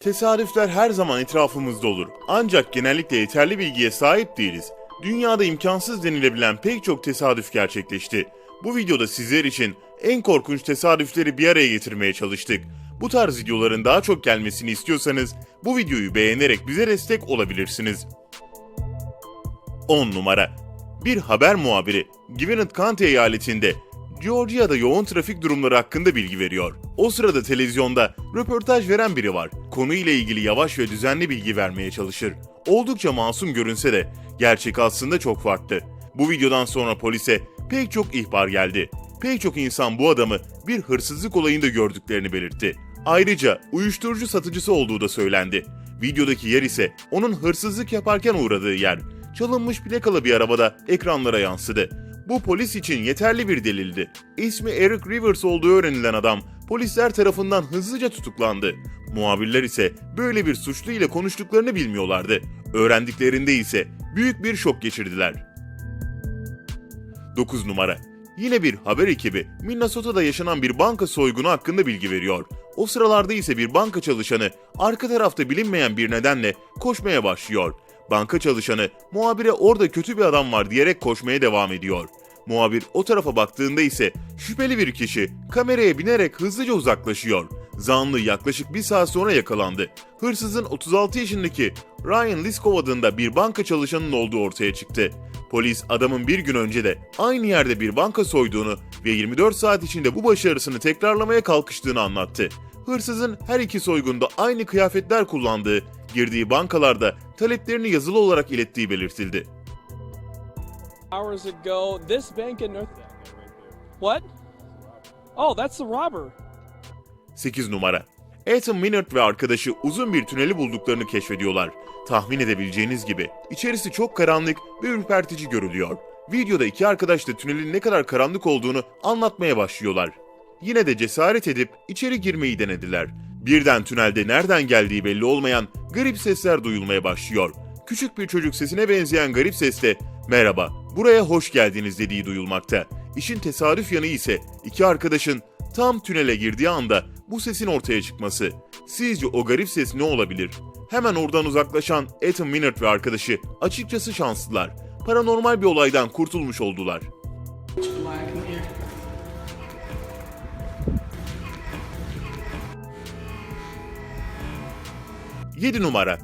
Tesadüfler her zaman etrafımızda olur. Ancak genellikle yeterli bilgiye sahip değiliz. Dünyada imkansız denilebilen pek çok tesadüf gerçekleşti. Bu videoda sizler için en korkunç tesadüfleri bir araya getirmeye çalıştık. Bu tarz videoların daha çok gelmesini istiyorsanız bu videoyu beğenerek bize destek olabilirsiniz. 10 numara Bir haber muhabiri Gwinnett County eyaletinde Georgia'da yoğun trafik durumları hakkında bilgi veriyor. O sırada televizyonda röportaj veren biri var. Konuyla ilgili yavaş ve düzenli bilgi vermeye çalışır. Oldukça masum görünse de gerçek aslında çok farklı. Bu videodan sonra polise pek çok ihbar geldi. Pek çok insan bu adamı bir hırsızlık olayında gördüklerini belirtti. Ayrıca uyuşturucu satıcısı olduğu da söylendi. Videodaki yer ise onun hırsızlık yaparken uğradığı yer. Çalınmış plakalı bir arabada ekranlara yansıdı. Bu polis için yeterli bir delildi. İsmi Eric Rivers olduğu öğrenilen adam polisler tarafından hızlıca tutuklandı. Muhabirler ise böyle bir suçlu ile konuştuklarını bilmiyorlardı. Öğrendiklerinde ise büyük bir şok geçirdiler. 9 numara. Yine bir haber ekibi Minnesota'da yaşanan bir banka soygunu hakkında bilgi veriyor. O sıralarda ise bir banka çalışanı arka tarafta bilinmeyen bir nedenle koşmaya başlıyor. Banka çalışanı muhabire orada kötü bir adam var diyerek koşmaya devam ediyor. Muhabir o tarafa baktığında ise şüpheli bir kişi kameraya binerek hızlıca uzaklaşıyor. Zanlı yaklaşık bir saat sonra yakalandı. Hırsızın 36 yaşındaki Ryan Liskov adında bir banka çalışanının olduğu ortaya çıktı. Polis adamın bir gün önce de aynı yerde bir banka soyduğunu ve 24 saat içinde bu başarısını tekrarlamaya kalkıştığını anlattı. Hırsızın her iki soygunda aynı kıyafetler kullandığı, girdiği bankalarda taleplerini yazılı olarak ilettiği belirtildi. hours ago. This bank in North. What? Oh, that's the robber. 8 numara. Ethan Minard ve arkadaşı uzun bir tüneli bulduklarını keşfediyorlar. Tahmin edebileceğiniz gibi içerisi çok karanlık ve ürpertici görülüyor. Videoda iki arkadaş da tünelin ne kadar karanlık olduğunu anlatmaya başlıyorlar. Yine de cesaret edip içeri girmeyi denediler. Birden tünelde nereden geldiği belli olmayan garip sesler duyulmaya başlıyor. Küçük bir çocuk sesine benzeyen garip sesle "Merhaba, buraya hoş geldiniz." dediği duyulmakta. İşin tesadüf yanı ise iki arkadaşın tam tünele girdiği anda bu sesin ortaya çıkması. Sizce o garip ses ne olabilir? Hemen oradan uzaklaşan Ethan Minard ve arkadaşı açıkçası şanslılar. Paranormal bir olaydan kurtulmuş oldular. Black in here. Yedi numara.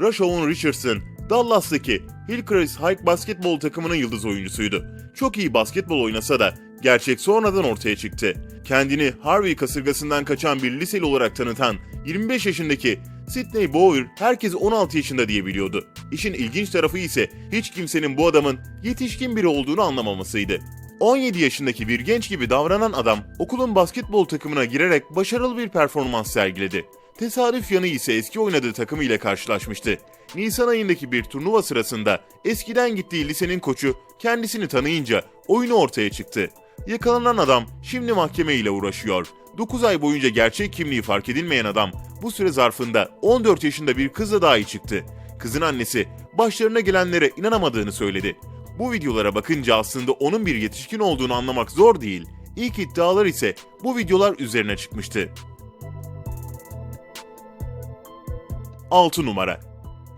Rashawn Richardson, Dallas'taki Hillcrest High basketbol takımının yıldız oyuncusuydu. Çok iyi basketbol oynasa da gerçek sonradan ortaya çıktı. Kendini Harvey kasırgasından kaçan bir liseli olarak tanıtan 25 yaşındaki Sidney Bower herkes 16 yaşında diye biliyordu. İşin ilginç tarafı ise hiç kimsenin bu adamın yetişkin biri olduğunu anlamamasıydı. 17 yaşındaki bir genç gibi davranan adam okulun basketbol takımına girerek başarılı bir performans sergiledi. Tesadüf yanı ise eski oynadığı takımı ile karşılaşmıştı. Nisan ayındaki bir turnuva sırasında eskiden gittiği lisenin koçu kendisini tanıyınca oyunu ortaya çıktı. Yakalanan adam şimdi mahkeme ile uğraşıyor. 9 ay boyunca gerçek kimliği fark edilmeyen adam bu süre zarfında 14 yaşında bir kızla dahi çıktı. Kızın annesi başlarına gelenlere inanamadığını söyledi. Bu videolara bakınca aslında onun bir yetişkin olduğunu anlamak zor değil. İlk iddialar ise bu videolar üzerine çıkmıştı. 6 numara.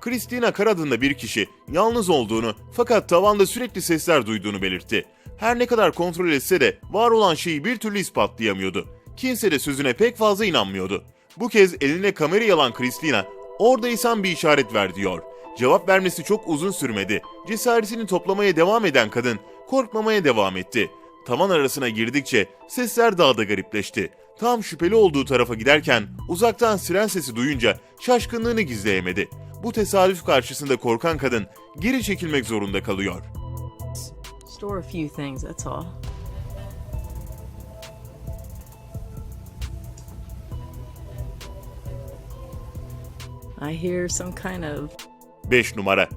Christina Kar adında bir kişi yalnız olduğunu fakat tavanda sürekli sesler duyduğunu belirtti. Her ne kadar kontrol etse de var olan şeyi bir türlü ispatlayamıyordu. Kimse de sözüne pek fazla inanmıyordu. Bu kez eline kamerayı alan Christina, oradaysan bir işaret ver diyor. Cevap vermesi çok uzun sürmedi. Cesaretini toplamaya devam eden kadın korkmamaya devam etti. Tavan arasına girdikçe sesler daha da garipleşti. Tam şüpheli olduğu tarafa giderken uzaktan siren sesi duyunca şaşkınlığını gizleyemedi. Bu tesadüf karşısında korkan kadın geri çekilmek zorunda kalıyor. Store a few things, that's all. I hear some kind of 5 numara.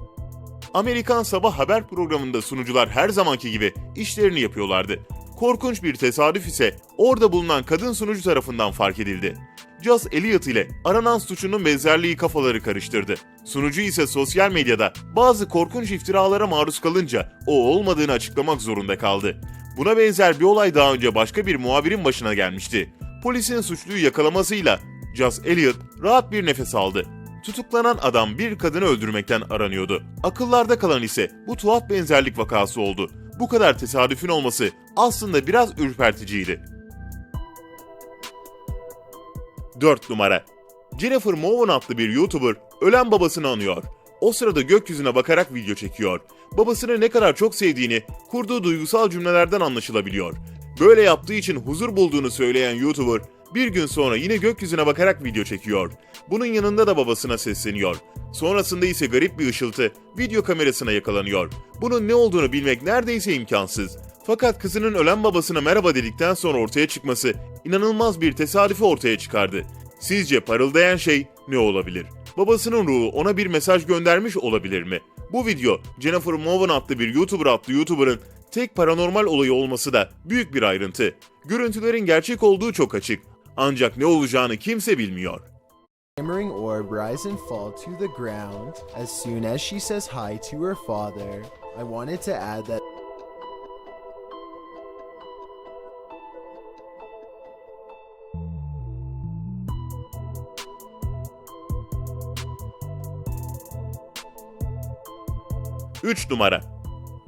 Amerikan sabah haber programında sunucular her zamanki gibi işlerini yapıyorlardı. Korkunç bir tesadüf ise orada bulunan kadın sunucu tarafından fark edildi. Joss Elliot ile aranan suçunun benzerliği kafaları karıştırdı. Sunucu ise sosyal medyada bazı korkunç iftiralara maruz kalınca o olmadığını açıklamak zorunda kaldı. Buna benzer bir olay daha önce başka bir muhabirin başına gelmişti. Polisin suçluyu yakalamasıyla Jazz Elliot rahat bir nefes aldı. Tutuklanan adam bir kadını öldürmekten aranıyordu. Akıllarda kalan ise bu tuhaf benzerlik vakası oldu. Bu kadar tesadüfün olması aslında biraz ürperticiydi. 4 numara Jennifer Mowen adlı bir YouTuber ölen babasını anıyor. O sırada gökyüzüne bakarak video çekiyor. Babasını ne kadar çok sevdiğini kurduğu duygusal cümlelerden anlaşılabiliyor. Böyle yaptığı için huzur bulduğunu söyleyen YouTuber bir gün sonra yine gökyüzüne bakarak video çekiyor. Bunun yanında da babasına sesleniyor. Sonrasında ise garip bir ışıltı video kamerasına yakalanıyor. Bunun ne olduğunu bilmek neredeyse imkansız. Fakat kızının ölen babasına merhaba dedikten sonra ortaya çıkması inanılmaz bir tesadüfü ortaya çıkardı. Sizce parıldayan şey ne olabilir? Babasının ruhu ona bir mesaj göndermiş olabilir mi? Bu video Jennifer Mowen adlı bir YouTuber adlı YouTuber'ın tek paranormal olayı olması da büyük bir ayrıntı. Görüntülerin gerçek olduğu çok açık. Ancak ne olacağını kimse bilmiyor. Shimmering orb rise and fall to the ground as soon as she says hi to her father. I wanted to add that 3 numara.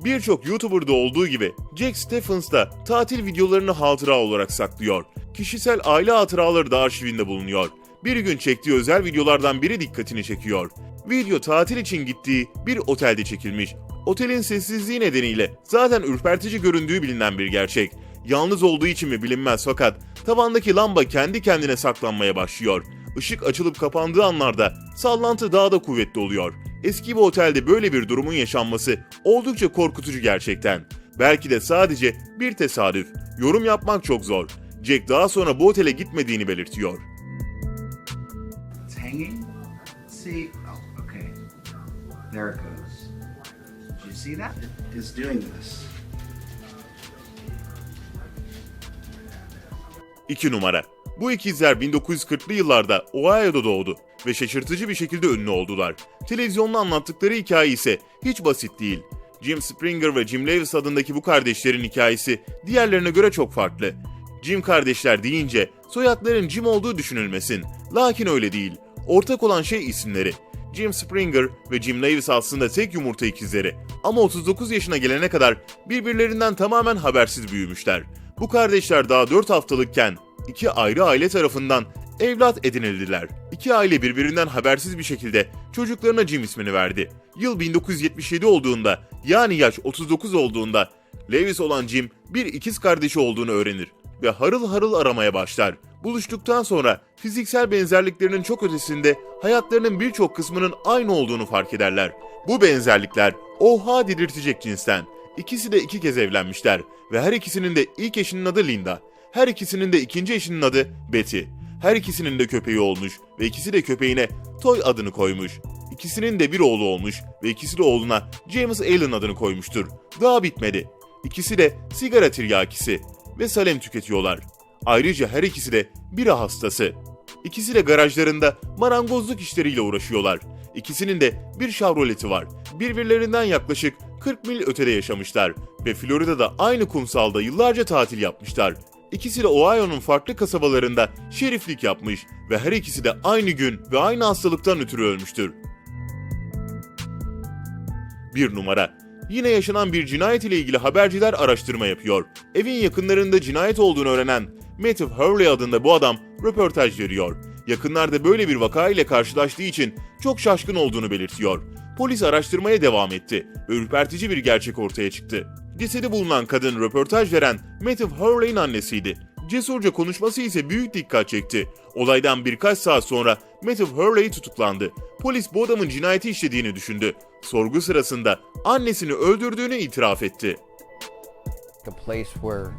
Birçok YouTuber'da olduğu gibi Jack Stephens da tatil videolarını hatıra olarak saklıyor. Kişisel aile hatıraları da arşivinde bulunuyor. Bir gün çektiği özel videolardan biri dikkatini çekiyor. Video tatil için gittiği bir otelde çekilmiş. Otelin sessizliği nedeniyle zaten ürpertici göründüğü bilinen bir gerçek. Yalnız olduğu için mi bilinmez fakat tavandaki lamba kendi kendine saklanmaya başlıyor. Işık açılıp kapandığı anlarda sallantı daha da kuvvetli oluyor. Eski bir otelde böyle bir durumun yaşanması oldukça korkutucu gerçekten. Belki de sadece bir tesadüf. Yorum yapmak çok zor. Jack daha sonra bu otele gitmediğini belirtiyor. Oh. 2 numara. Bu ikizler 1940'lı yıllarda Ohio'da doğdu ve şaşırtıcı bir şekilde ünlü oldular. Televizyonda anlattıkları hikaye ise hiç basit değil. Jim Springer ve Jim Lewis adındaki bu kardeşlerin hikayesi diğerlerine göre çok farklı. Jim kardeşler deyince soyadların Jim olduğu düşünülmesin. Lakin öyle değil. Ortak olan şey isimleri. Jim Springer ve Jim Lewis aslında tek yumurta ikizleri. Ama 39 yaşına gelene kadar birbirlerinden tamamen habersiz büyümüşler. Bu kardeşler daha 4 haftalıkken iki ayrı aile tarafından evlat edinildiler. İki aile birbirinden habersiz bir şekilde çocuklarına Jim ismini verdi. Yıl 1977 olduğunda yani yaş 39 olduğunda Lewis olan Jim bir ikiz kardeşi olduğunu öğrenir ve harıl harıl aramaya başlar. Buluştuktan sonra fiziksel benzerliklerinin çok ötesinde hayatlarının birçok kısmının aynı olduğunu fark ederler. Bu benzerlikler oha dedirtecek cinsten. İkisi de iki kez evlenmişler ve her ikisinin de ilk eşinin adı Linda. Her ikisinin de ikinci eşinin adı Betty. Her ikisinin de köpeği olmuş ve ikisi de köpeğine Toy adını koymuş. İkisinin de bir oğlu olmuş ve ikisi de oğluna James Allen adını koymuştur. Daha bitmedi. İkisi de sigara tiryakisi ve salem tüketiyorlar. Ayrıca her ikisi de bira hastası. İkisi de garajlarında marangozluk işleriyle uğraşıyorlar. İkisinin de bir Chevrolet'i var. Birbirlerinden yaklaşık 40 mil ötede yaşamışlar ve Florida'da aynı kumsalda yıllarca tatil yapmışlar. İkisi de Ohio'nun farklı kasabalarında şeriflik yapmış ve her ikisi de aynı gün ve aynı hastalıktan ötürü ölmüştür. Bir numara. Yine yaşanan bir cinayet ile ilgili haberciler araştırma yapıyor. Evin yakınlarında cinayet olduğunu öğrenen Matthew Hurley adında bu adam röportaj veriyor. Yakınlarda böyle bir vaka ile karşılaştığı için çok şaşkın olduğunu belirtiyor. Polis araştırmaya devam etti ve ürpertici bir gerçek ortaya çıktı. Cesedi bulunan kadın röportaj veren Matthew Hurley'in annesiydi. Cesurca konuşması ise büyük dikkat çekti. Olaydan birkaç saat sonra Matthew Hurley tutuklandı. Polis bu adamın cinayeti işlediğini düşündü. Sorgu sırasında annesini öldürdüğünü itiraf etti. a place where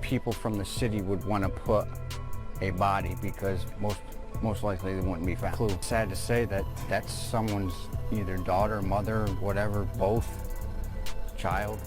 people from the city would want to put a body because most most likely they wouldn't be found. Clue. Sad to say that that's someone's either daughter, mother, whatever, both, child.